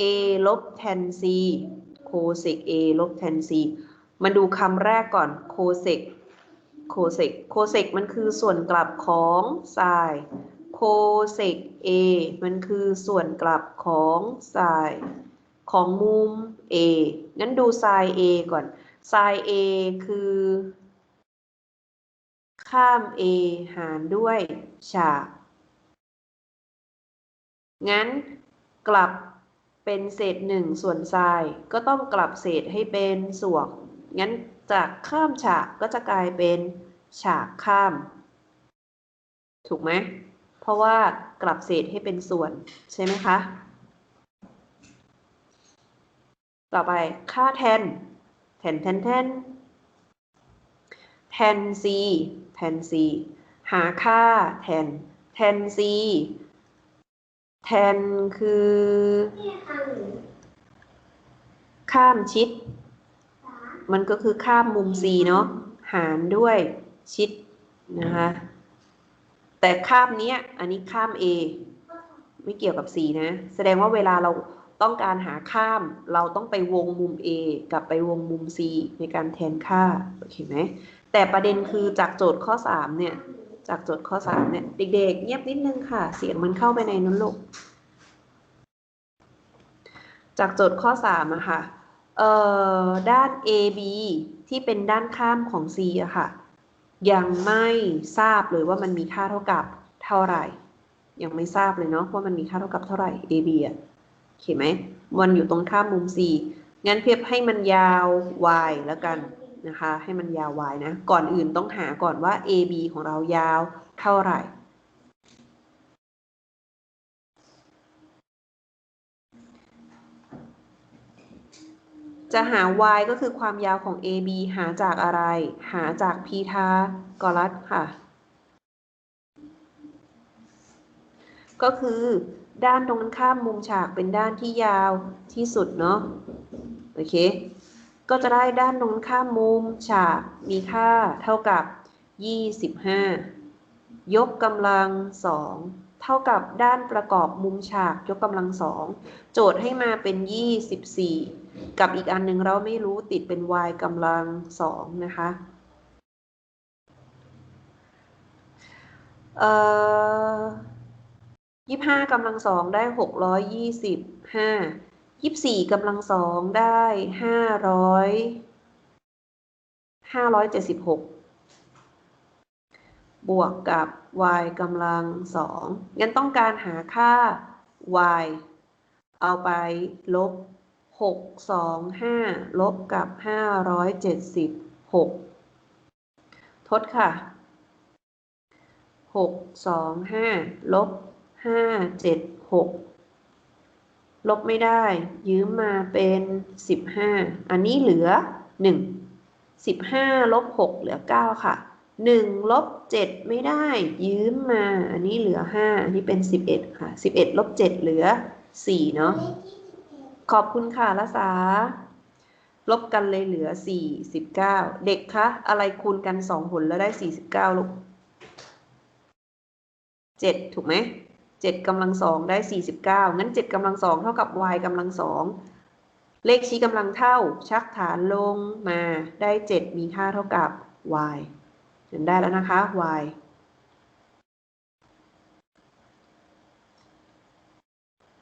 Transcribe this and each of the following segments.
A ลบแทน C โคเซก A ลบแทน C มาดูคำแรกก่อนโคเซกโคเซกโคเซกมันคือส่วนกลับของไซน์โคเซก A มันคือส่วนกลับของไซน์ของมุม A งั้นดูไซน์ A ก่อนไซน์ A คือ ข้าม A หารด้วยฉาก งั้นกลับ เป็นเศษหนึ่งส่วนทรายก็ต้องกลับเศษให้เป็นส่วน งั้นจากข้ามฉากก็จะกลายเป็นฉากข้าม ถูกไหม เพราะว่ากลับเศษให้เป็นส่วนใช่ไหมคะ ต่อไปค่าแทน แทนแทนแทนแทน c แทน c หาค่าแทนแทน c แทนคือ ข้ามชิด มันก็คือข้ามมุม c เนาะหารด้วยชิดนะคะ แต่ข้ามเนี้ย อันนี้ข้าม a ไม่เกี่ยวกับ c นะ แสดงว่าเวลาเราต้องการหาข้าม เราต้องไปวงมุม a กับไปวงมุม c ในการแทนค่า โอเคไหม แต่ประเด็นคือจากโจทย์ข้อ 3 เนี่ย จากโจทย์ข้อ3เนี่ยเด็กๆ เงียบนิดนึงค่ะ เสียงมันเข้าไปในนั้นลูกจากโจทย์ข้อ3อะค่ะเอ่อด้าน AB ที่เป็นด้านข้ามของ C อะค่ะ ยังไม่ทราบเลยว่ามันมีค่าเท่ากับเท่าไหร่ ยังไม่ทราบเลยเนาะว่ามันมีค่าเท่ากับเท่าไหร่ AB อะโอเคไหมมันอยู่ตรงข้ามมุม C งั้นเพียบให้มันยาว y แล้วกัน นะคะ ให้มันยาว y นะ ก่อนอื่นต้องหาก่อนว่า AB ของเรายาวเท่าไหร่จะหา y ก็คือความยาวของ AB หาจากอะไร หาจากพีทากรัสค่ะ ก็คือด้านตรงข้ามมุมฉากเป็นด้านที่ยาวที่สุดเนาะ โอเค ก็จะได้ด้านตรงข้ามมุมฉากมีค่าเท่ากับ 25 ยกกำลัง 2 เท่ากับด้านประกอบมุมฉากยกกำลัง 2 โจทย์ให้มาเป็น 24 กับอีกอันหนึ่งเราไม่รู้ติดเป็น y กำลัง 2 นะคะเอ่อยี่ห้ากำลังสองได้หกร้อ ยี่สิบสี่กำลังสองได้ห้าร้อยห้าร้อยเจ็ดสิบหกบวกกับ y กำลังสองงั้นต้องการหาค่า y เอาไปลบหกสองห้าลบกับห้าร้อยเจ็ดสิบหกทดค่ะหกสองห้าลบห้าเจ็ดหก ลบไม่ได้ ยืมมาเป็นสิบห้าอันนี้เหลือหนึ่งสิบห้าลบหกเหลือเก้าค่ะหนึ่งลบเจ็ดไม่ได้ ยืมมา อันนี้เหลือห้าอันนี้เป็นสิบเอ็ดค่ะสิบเอ็ดลบเจ็ดเหลือสี่เนาะขอบคุณค่ะละสา ลบกันเลยเหลือสี่สิบเก้าเด็กคะ อะไรคูณกันสองผลแล้วได้สี่สิบเก้าลูกเจ็ดถูกไหม เจ็ดกำลังสองได้สี่สิบเก้างั้นเจ็ดกำลังสองเท่ากับ y กำลังสองเลขชี้กำลังเท่า ชักฐานลงมาได้เจ็ดมีค่าเท่ากับ y เห็นได้แล้วนะคะ y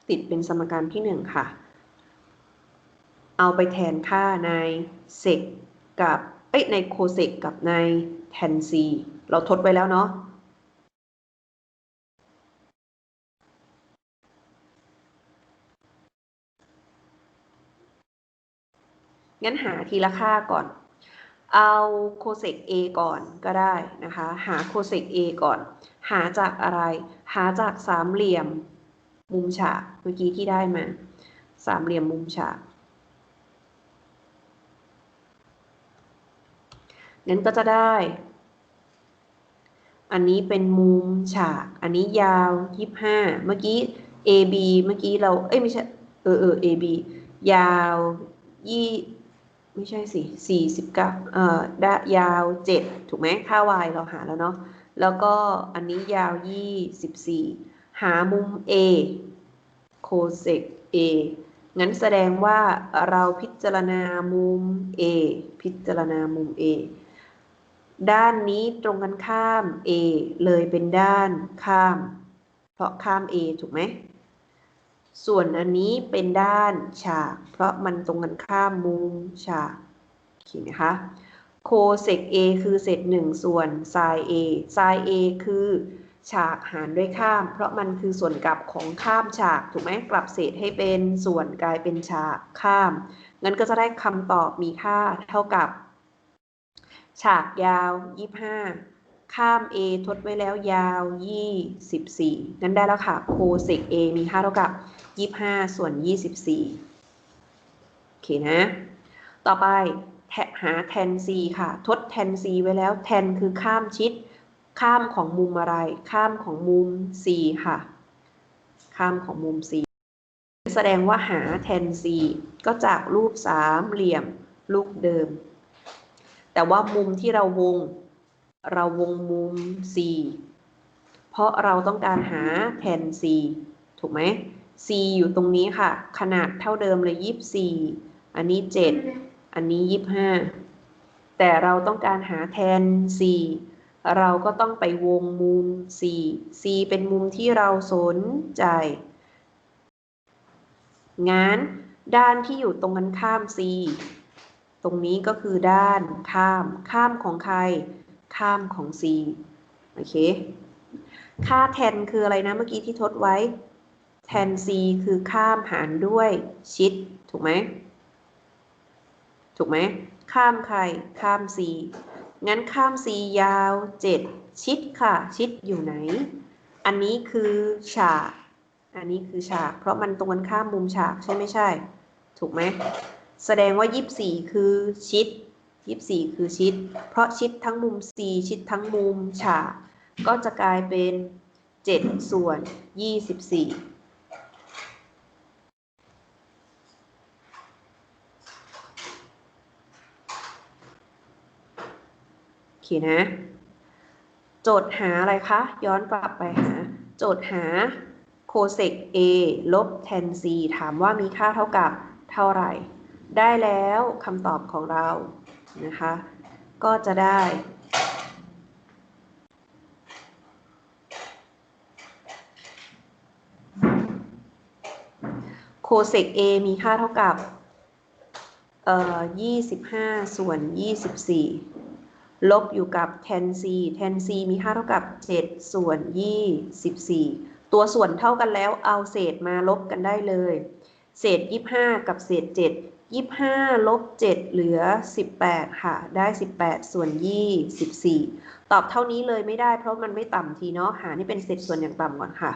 ติดเป็นสมการที่หนึ่งค่ะ เอาไปแทนค่าในเซกกับ เอ้ย ในโคเซกกับในแทนซี เราทดไว้แล้วเนาะ งั้นหาทีละค่าก่อน เอาโคเซก A ก่อนก็ได้นะคะ หาโคเซก A ก่อน หาจากอะไร หาจากสามเหลี่ยมมุมฉากเมื่อกี้ที่ได้มา สามเหลี่ยมมุมฉากงั้นก็จะได้ อันนี้เป็นมุมฉาก อันนี้ยาวยี่ห้า เมื่อกี้ AB เมื่อกี้เรา เอ้ยไม่ใช่ เออเออ AB ยาวยี่ ไม่ใช่สิสี่สิบเก้าเอ่อดยาวเจ็ดถูกไหมค่า y เราหาแล้วเนาะ แล้วก็อันนี้ยาวยี่สิบสี่หามุม a โคเซก a งั้นแสดงว่าเราพิจารณามุม A พิจารณามุม A ด้านนี้ตรงกันข้าม A เลยเป็นด้านข้าม เพราะข้าม A ถูกไหม ส่วนอันนี้เป็นด้านฉาก เพราะมันตรงกันข้ามมุมฉากโอเคไหมคะโคเซก A คือเศษหนึ่งส่วนไซน์ A ไซน์ A คือฉากหารด้วยข้าม เพราะมันคือส่วนกลับของข้ามฉาก ถูกไหมกลับเศษให้เป็นส่วนกลายเป็นฉากข้ามงั้นก็จะได้คำตอบมีค่าเท่ากับ ฉากยาว 25 ข้าม A ทดไว้แล้วยาว 24งั้นได้แล้วค่ะโคเซก A มีค่าเท่ากับ 25 ส่วน 24 โอเคนะ ต่อไปหาแทน c ค่ะ ทดแทน c ไว้แล้ว แทนคือข้ามชิด ข้ามของมุมอะไร ข้ามของมุม c ค่ะ ข้ามของมุม c แสดงว่าหาแทน c ก็จากรูปสามเหลี่ยมลูกเดิม แต่ว่ามุมที่เราวง เราวงมุม c เพราะเราต้องการหาแทน c ถูกไหม c อยู่ตรงนี้ค่ะ ขนาดเท่าเดิมเลย24อันนี้7อันนี้25แต่เราต้องการหาแทน c เราก็ต้องไปวงมุม c c เป็นมุมที่เราสนใจงั้นด้านที่อยู่ตรงกันข้าม c ตรงนี้ก็คือด้านข้าม ข้ามของใคร ข้ามของ c โอเค ค่าแทนคืออะไรนะเมื่อกี้ที่ทดไว้ แทน c คือข้ามหารด้วยชิด ถูกไหม ถูกไหม ข้ามใคร ข้าม c งั้นข้าม c ยาว 7 ชิดค่ะ ชิดอยู่ไหน อันนี้คือฉาก อันนี้คือฉาก เพราะมันตรงกันข้ามมุมฉากใช่ไม่ใช่ ถูกไหม แสดงว่า 24 คือชิด 24 คือชิด เพราะชิดทั้งมุม c ชิดทั้งมุมฉาก ก็จะกลายเป็น 7 ส่วน 24 เคนะ โจทย์หาอะไรคะ ย้อนกลับไปหา โจทย์หาโคเซก A ลบแทน C ถามว่ามีค่าเท่ากับเท่าไหร่ ได้แล้วคำตอบของเรานะคะ ก็จะได้โคเซก A มีค่าเท่ากับ เอ่อ 25 ส่วน 24 ลบอยู่กับ tan c tan c มีค่าเท่ากับ 7 ส่วน 24 ตัวส่วนเท่ากันแล้วเอาเศษมาลบกันได้เลย เศษ 25 กับเศษ 7 25 ลบ 7 เหลือ 18 ค่ะ ได้ 18 ส่วน 24 ตอบเท่านี้เลยไม่ได้เพราะมันไม่ต่ำทีเนาะ หานี่เป็นเศษส่วนอย่างต่ำก่อนค่ะ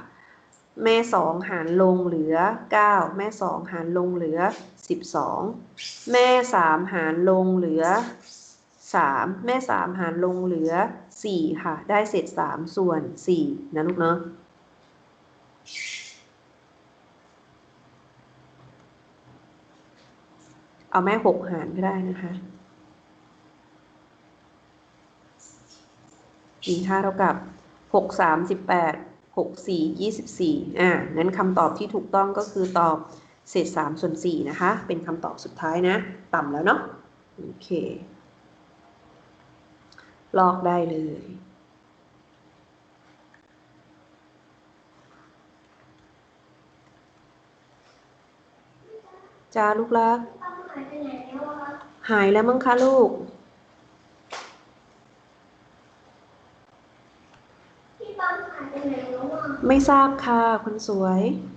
แม่ 2 หารลงเหลือ 9 แม่ 2 หารลงเหลือ 12 แม่ 3 หารลงเหลือ 3 แม่ 3 หารลงเหลือ 4 ค่ะ ได้เศษ 3 ส่วน 4 นะลูกเนาะเอาแม่ 6 หารก็ได้นะคะมีค่าเท่ากับ6 3 18 6 4 24อ่างั้นคำตอบที่ถูกต้องก็คือตอบเศษ3ส่วน4นะคะ เป็นคำตอบสุดท้ายนะ ต่ำแล้วเนาะโอเค ลอกได้เลย จ้าลูกรักปั๊มหายไปไหนแล้วอะหายแล้วมั้งคะลูกพี่ปั๊มหายไปไหนแล้วอะไม่ทราบค่ะคนสวยพ